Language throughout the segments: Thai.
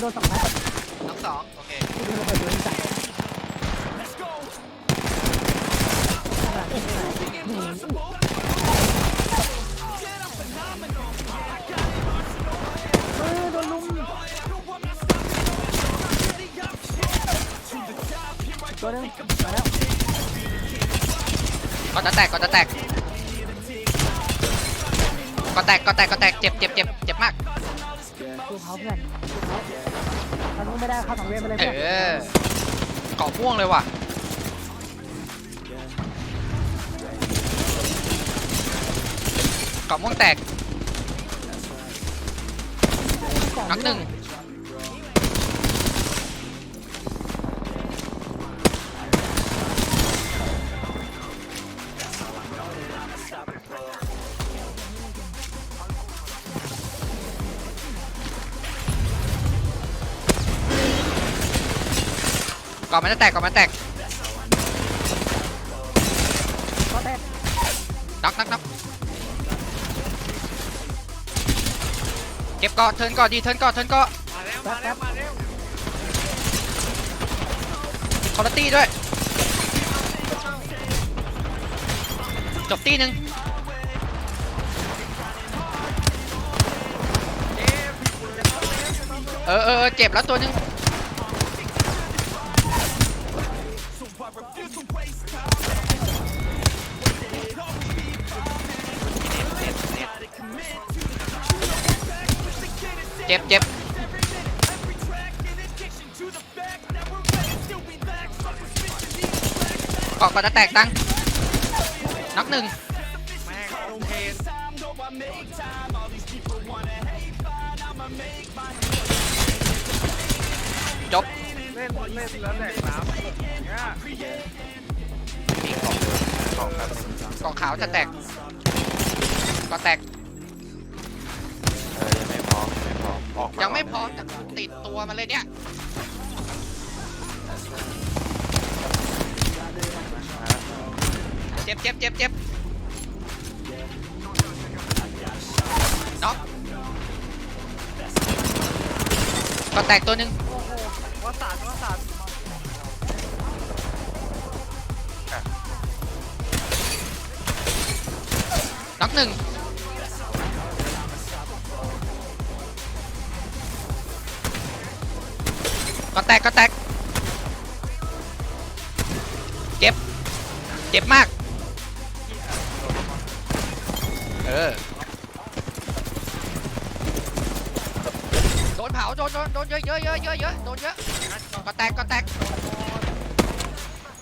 โดนสองนัดน้องสองโอเคกูโดนระเบิดโดนใส่เออโดนลุมตัวหนึงมาแล้วก่อนจะแตกก่อนจะแตกก่อนแตกก่อนแตกก่อนแตกเจ็บเจ็บเจ็บเจ็บมาก ดูเขาเพื่อนดูเขาตอนนู้นไม่ได้เข้าสังเวียนไปเลยเอเพื่อนอเกาะม่วงเลยว่ะเกาะม่วงแตกนักหนึ่ง ก่อนมันจะแตกก่อนมันแตกก็แตกน็อกน็อกน็อกเก็บเกาะเทิร์นเกาะดีเทิร์นเกาะเทิร์นเกาะแป๊บแป๊บคอร์ตี้ด้วย จบตีหนึ่งเออเออเจ็บแล้วตัวนึง จ็บเจ็บเกาะก่อนจะแตกตังนักหนึ่งจบเล่นเล่นแล้วแหลกน้ำอย่างเงี้ยเกาะขาวจะแตกเกาะแตก ยังไม่พร้อมจะติดตัวมันเลยเนี่ยเจ็บเจ็บเจ็บเจ็บน็อกก็แตกตัวหนึ่งว่าสาดว่าสาดน็อกหนึ่ง ตกก็แตกเจ็บ เจ็บมาก เออ โดนเผาโดนโดนโดนเยอะเยอะเยอะเยอะเยอะโดนเยอะก็แตกก็แตก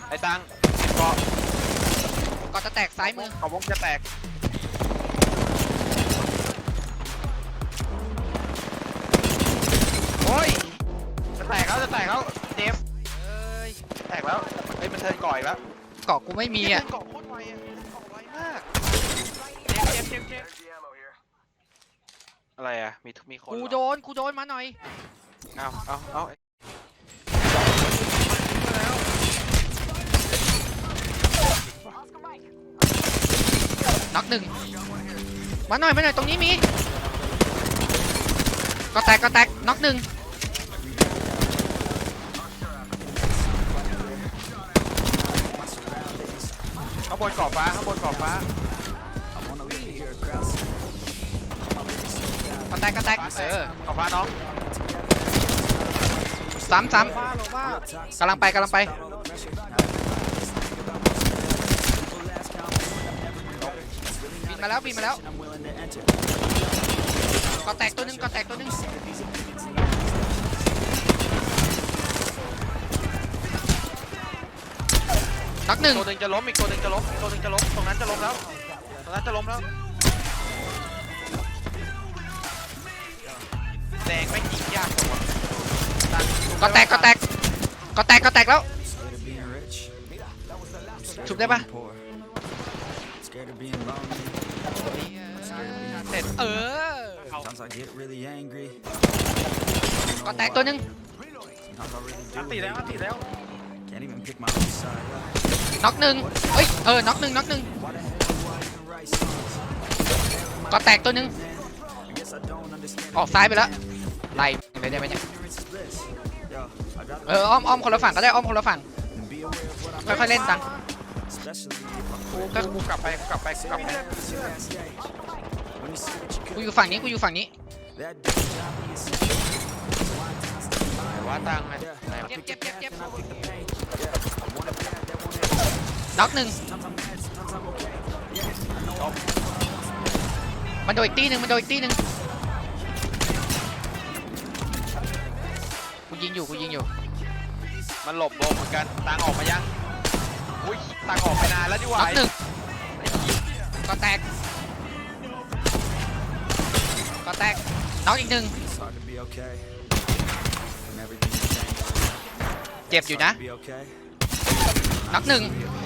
ไอ้ตังเกาะก็จะแตกซ้ายมือเขาวงจะแตก แตกแล้วจะแตกแล้วเจฟเอ้ยแตกแล้วเฮ้ยมันเทิร์นก่อยแล้วเกาะกูไม่มีอะเกาะโคตรไวอะเกาะไวมากเจฟเจฟเจฟเจฟอะไรอะมีมีคนกูเหรอโดนกูโดนมาหน่อยเอาเอาเอาไอ้น็อกหนึ่งมาหน่อยมาหน่อยตรงนี้มีก็แตกก็แตกน็อกหนึ่ง ข้าง บนเกาะฟ้าข้างบนเกาะฟ้าก็แตกก็แตกเออเกาะฟ้าน้องซ้ำซ้ฟ้าลงมากำกำลังไปกำลังไปบินมาแล้วบินมาแล้วก็แตกตัวหนึงก็แตกตัวหนึง น็อกหนึ่งตัวหนึ่งจะล้มอีกตัวหนึ่งจะล้มอีกตัวหนึ่งจะล้มตรงนั้นจะล้มแล้วตรงนั้นจะล้มแล้วแดงไม่ยิงยากจังวะตังก็แตกก็แตกก็แตกก็แตกแล้วชุบได้ปะ Scared of being lonely. เสร็จเออ Sometimes I get really angry. ก็แตกตัวหนึง Sometimes I really อัน do. ตี it. แล้วอันตีแล้ว Can't even pick my own side. น็อกหนึ่งเอ้ย เออ น็อกหนึ่งน็อกหนึ่งก็แตกตัวหนึ่ง I guess I don't understand. ออกซ้ายไปแล้ว ไล่ไปได้ไหมเนี่ย Parents ignorance is bliss. Yo, I got เออ อ้อมอ้อมคนละฝั่งก็ได้ อ้อมคนละฝั่ง and be aware of what I'm ค่อยๆเล่นตัง especially if I'm กูก็กูกลับไปกูกลับไป กูกลับไป at that stage. When you see what you กู could อยู่ฝั่งนี้ กูอยู่ฝั่งนี้ that day I'll be essential. ไหนว่าตังค์ไงไหนเจ็บเจ็บเจ็บเจ็บ I wanna be that that won't end. น็อกหนึ่ง Sometimes I'm mad, sometimes I'm okay. Yeah, I know I'm มันโดนอีกตีหนึ่งมันโดนอีกตีหนึ่งกูยิงอยู่กูยิงอยู่มันหลบวงเหมือนกันตังค์ออกมายัง อุ้ยตังค์ออกไปนานแล้วนี่หว่าน็อกหนึ่งก็แตกก็แตกน็อกอีกหนึ่ง It's hard to be okay. When everything is changed. เจ็บอยู่นะ Be okay. น็อกหนึ่ง Best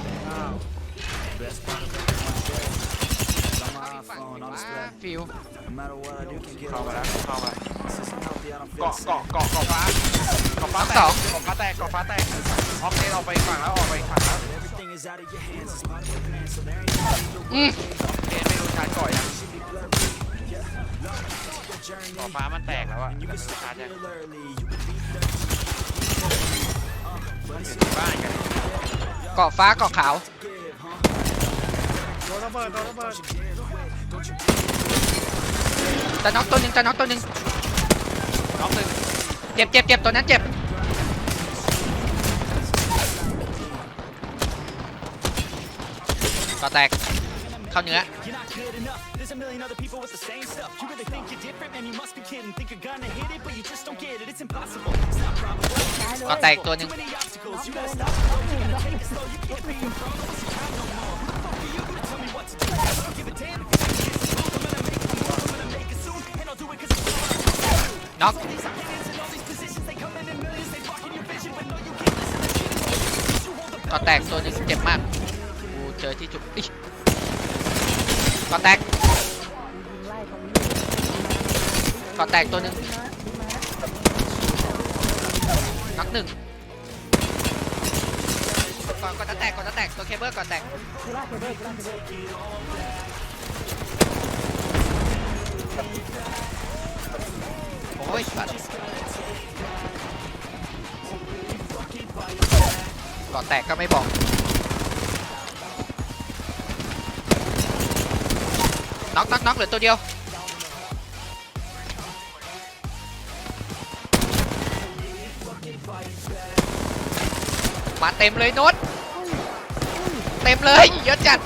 ฟิวเข้ามาแล้วเข้ามาเกาะเกาะเกาะเกาะฟ้าเกาะฟ้าแตกเกาะฟ้าแตกเกาะฟ้าแตกออกเนเราไปฝั่งแล้วออกไปฝั่งแล้วอืเนไม่รู้ชาร์จก่อยนะเกาะฟ้ามันแตกแล้วอะไม่รู้ชาร์จยังบ้ เกาะฟ้าเกาะขาวโดนระเบิดโดนระเบิดจะน็อกตัวหนึ่งจะน็อกตัวหนึ่งน็อกหนึ่งเจ็บเจ็บเจ็บตัวนั้นเจ็บก็แตกเข้าเนื้อ You're not good enough. There's a million other people with the same stuff. You really think you're different, man? You must be kidding. Think you're gonna hit it, but you just don't get it. It's impossible. It's not probable. ก็แตกตัวหนึ่ง Too many obstacles. You gotta stop. You gotta take it slow. You can't be a pro unless you count no more. Who the fuck are you to tell me what to do? I don't give a damn if you think it's wrong. I'm gonna make it move. I'm gonna make it soon, and I'll do it 'cause it's what I want to do. น็อก All these opinions and all these positions, they come in in millions. They blocking your vision, but no, you can't listen to shit. You hold the ก็แตกตัวหนึ่งเจ็บมาก กูเจอที่จุดอิ๊ยก็แตก ยิงไล่ตรงนี้ ก็แตกตัวหนึ่ง ยิงมายิงมา นักหนึ่ง ก่อนก่อนจะแตกก่อนจะแตกตัวเคเบิลก่อนแตกกูล่าเคเบิลกูล่าเคเบิลโอ้ยสัตว์ก่อนแตกก็ไม่บอกน็อกน็อกน็อกเหลือตัวเดียวมาเต็มเลยโน้ต เต็มเลยเยอะจัด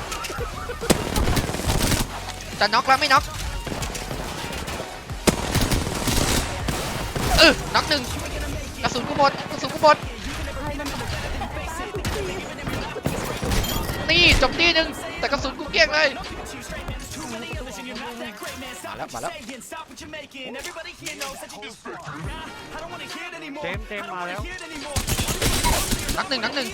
จะน็อกแล้วไม่น็อกเออน็อกหนึ่งกระสุนกูหมดกระสุนกูหมดนี่จบที่หนึ่งแต่กระสุนกูเกลี้ยงเลยมาแล้วมาแล้ว saying. Stop what you're making. Everybody here knows that you just Nah, I don't wanna hear it anymore. เจมส์เจมส์มาแล้ว Hear it anymore. นักหนึ่งนักหนึ่ง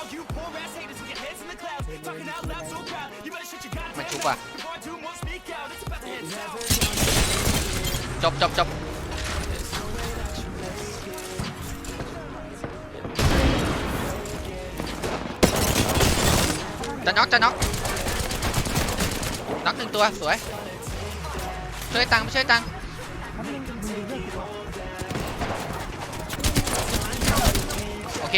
all you poor ass haters with your heads in the clouds. Talking out loud so proud. You better shut your มัน goddamn ชุบอะ Before I do more, speak out. It's about to get sour. จบจบจบจะน็อกจะน็อกน็อกหนึ่งตัวสวย ช่วยตังค์ไม่ช่วยตังค์มันยิงยิงยิงเรื่องกี่ตัวโอเค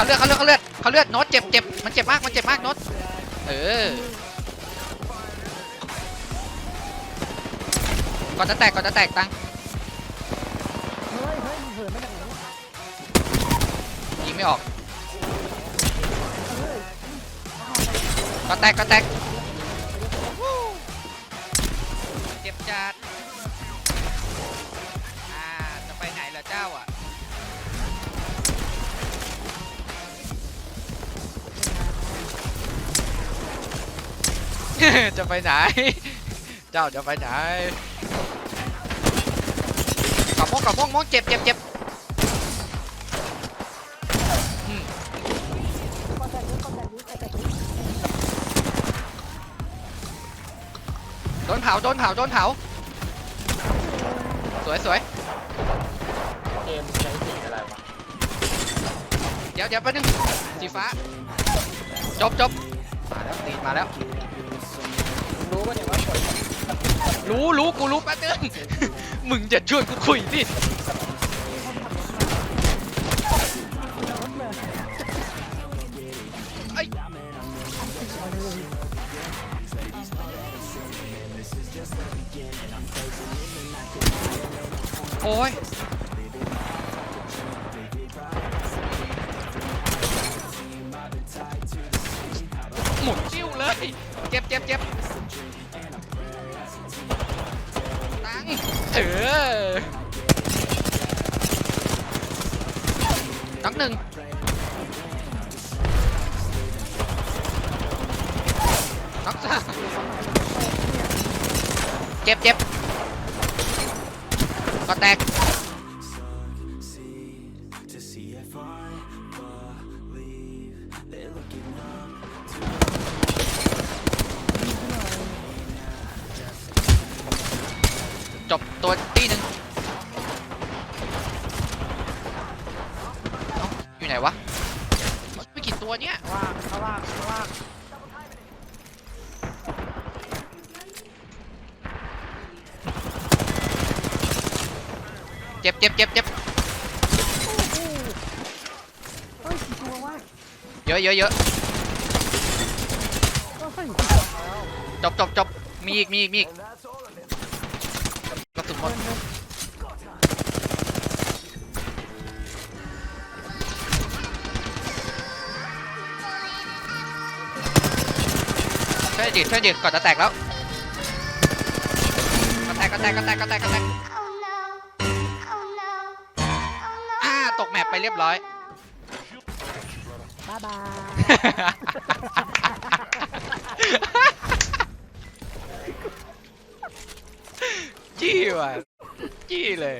เขาเลือดเขาเลือดเขาเลือดเขาเลือดโน้ตเจ็บเจ็บมันเจ็บมากมันเจ็บมากโน้ตเออก่อนจะแตกก่อนจะแตกตังค์เฮ้ยเฮ้ยมึงเหินไม่ได้ไหนยิงไม่ออกก็แตกก็แตก จะไปไหน เจ้าจะไปไหนกับมงกับมงมงเจ็บเจ็บเจ็บอืมก็แตกเยอะก็แตกเยอะก็แตกเยอะโดนเผาโดนเผาโดนเผาสวยสวยเกมใช้สีอะไรวะ เดี๋ยวเดี๋ยวแป๊บนึงสีฟ้า จบจบมาแล้วตีนมาแล้ว รู้ป่ะเนี่ยว่ากดรู้รู้กูรู้แป๊บนึง มึงจะชวนกูคุยดิไอ้โอ้ย นักหนึ่งนักสามเจ็บเจ็บก็แตกจบตัวที่หนึ่งเอ้าอยู่ไหนวะไปกี่ ตัวเนี้ยว่างเขาว่างเขาว่างเจ็บเจ็บเจ็บเจ็บเฮ้ยกี่ตัววะเยอะเยอะเยอะเฮ้ยจบจบจบมีอีกมีอีกมีอีกกระสุนหมดช่ วยดิช่วยดิก่อนจะแตกแล้วก็แตกก็แตกก็แตกก็แตกก็แตก Oh no. Oh no. Oh no. อ่าตกแมปไปเรียบร้อย บ๊ายบายจี้ว่ะจี้เลย